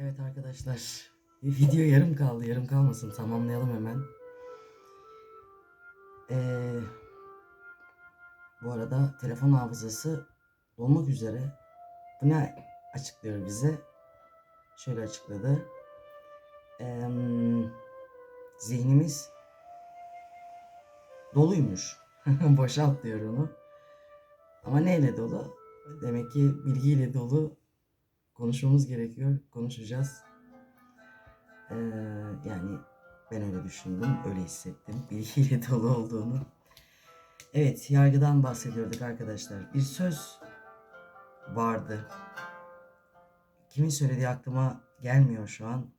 Evet arkadaşlar. Video yarım kaldı. Yarım kalmasın. Tamamlayalım hemen. Ee, bu arada telefon hafızası dolmak üzere. Bu ne açıklıyor bize? Şöyle açıkladı. Ee, zihnimiz doluymuş. Boşalt diyor onu. Ama neyle dolu? Demek ki bilgiyle dolu konuşmamız gerekiyor. Konuşacağız. Ee, yani ben öyle düşündüm, öyle hissettim. Bilgiyle dolu olduğunu. Evet, yargıdan bahsediyorduk arkadaşlar. Bir söz vardı. Kimin söylediği aklıma gelmiyor şu an.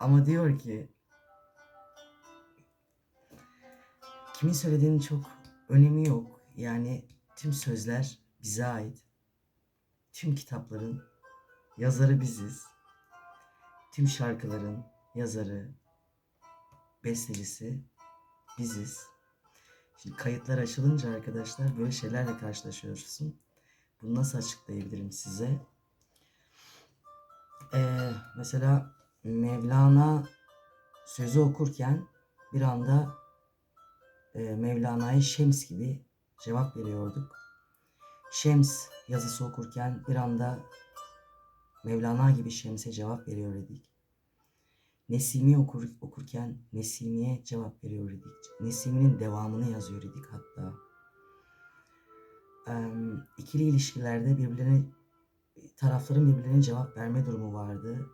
Ama diyor ki kimin söylediğinin çok önemi yok. Yani tüm sözler bize ait. Tüm kitapların yazarı biziz. Tüm şarkıların yazarı, bestecisi biziz. Şimdi kayıtlar açılınca arkadaşlar böyle şeylerle karşılaşıyorsun. Bunu nasıl açıklayabilirim size? Ee, mesela Mevlana sözü okurken bir anda e, Mevlana'ya Şems gibi cevap veriyorduk. Şems yazısı okurken bir anda Mevlana gibi Şems'e cevap veriyor idik. Nesimi okur, okurken Nesimi'ye cevap veriyor idik. Nesimi'nin devamını yazıyor idik hatta. Ee, ikili ilişkilerde birbirlerine tarafların birbirlerine cevap verme durumu vardı.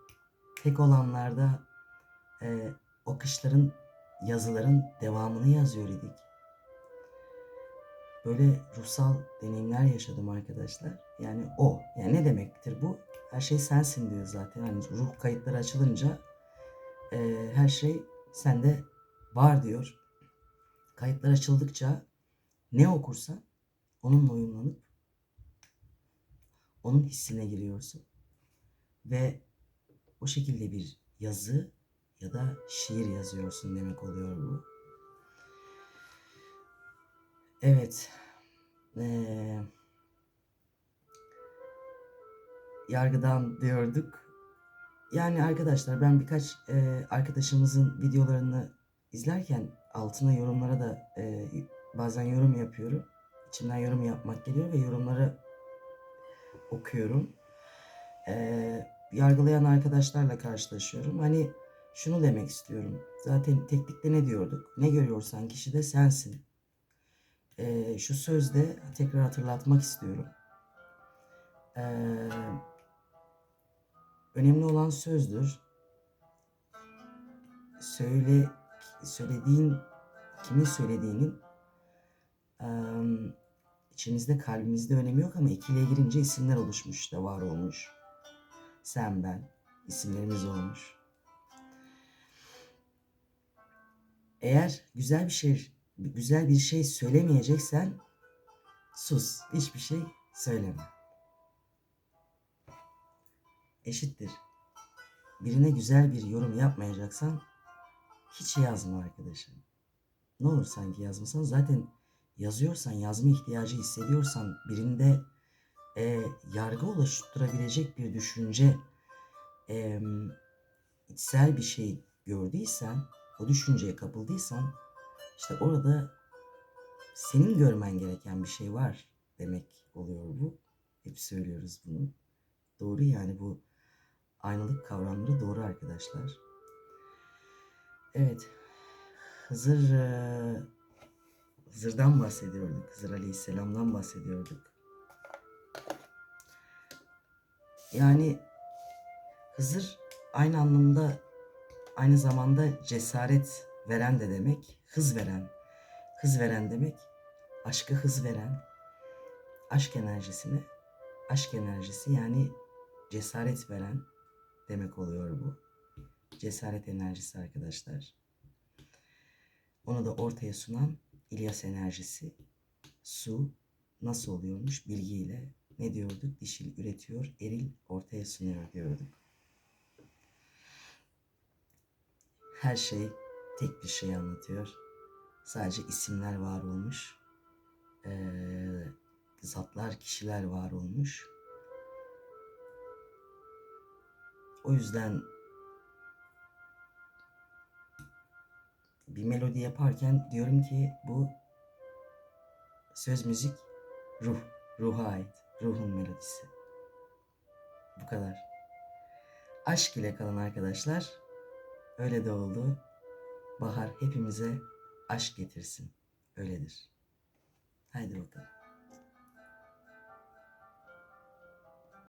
Tek olanlarda e, o yazıların devamını yazıyor idik. Böyle ruhsal deneyimler yaşadım arkadaşlar. Yani o. Yani ne demektir bu? Her şey sensin diyor zaten. Hani ruh kayıtları açılınca e, her şey sende var diyor. Kayıtlar açıldıkça ne okursan onunla uyumlanıp onun hissine giriyorsun. Ve o şekilde bir yazı ya da şiir yazıyorsun demek oluyor bu. Evet. Ee, yargıdan diyorduk. Yani arkadaşlar ben birkaç e, arkadaşımızın videolarını izlerken altına yorumlara da e, bazen yorum yapıyorum. İçimden yorum yapmak geliyor ve yorumları okuyorum. E, yargılayan arkadaşlarla karşılaşıyorum. Hani şunu demek istiyorum. Zaten teknikte ne diyorduk? Ne görüyorsan kişi de sensin. Ee, şu sözde tekrar hatırlatmak istiyorum. Ee, önemli olan sözdür. Söyle söylediğin kimin söylediğinin e, içimizde kalbimizde önemi yok ama ikiliye girince isimler oluşmuş da var olmuş. Sen ben isimlerimiz olmuş. Eğer güzel bir şey güzel bir şey söylemeyeceksen sus. Hiçbir şey söyleme. Eşittir. Birine güzel bir yorum yapmayacaksan hiç yazma arkadaşım. Ne olur sanki yazmasan zaten yazıyorsan yazma ihtiyacı hissediyorsan birinde e, yargı oluşturabilecek bir düşünce e, içsel bir şey gördüysen o düşünceye kapıldıysan işte orada senin görmen gereken bir şey var demek oluyor bu. Hep söylüyoruz bunu. Doğru yani bu aynalık kavramları doğru arkadaşlar. Evet. Hızır e, Hızır'dan bahsediyorduk. Hızır Aleyhisselam'dan bahsediyorduk. Yani Hızır aynı anlamda aynı zamanda cesaret veren de demek, hız veren. Hız veren demek, aşkı hız veren, aşk enerjisine, aşk enerjisi yani cesaret veren demek oluyor bu. Cesaret enerjisi arkadaşlar. Onu da ortaya sunan İlyas enerjisi. Su nasıl oluyormuş bilgiyle ne diyorduk? Dişil üretiyor, eril ortaya sunuyor diyorduk. Her şey tek bir şey anlatıyor. Sadece isimler var olmuş. Ee, zatlar, kişiler var olmuş. O yüzden bir melodi yaparken diyorum ki bu söz müzik ruh, ruha ait, ruhun melodisi. Bu kadar. Aşk ile kalın arkadaşlar. Öyle de oldu. Bahar hepimize aşk getirsin. Öyledir. Haydi bakalım.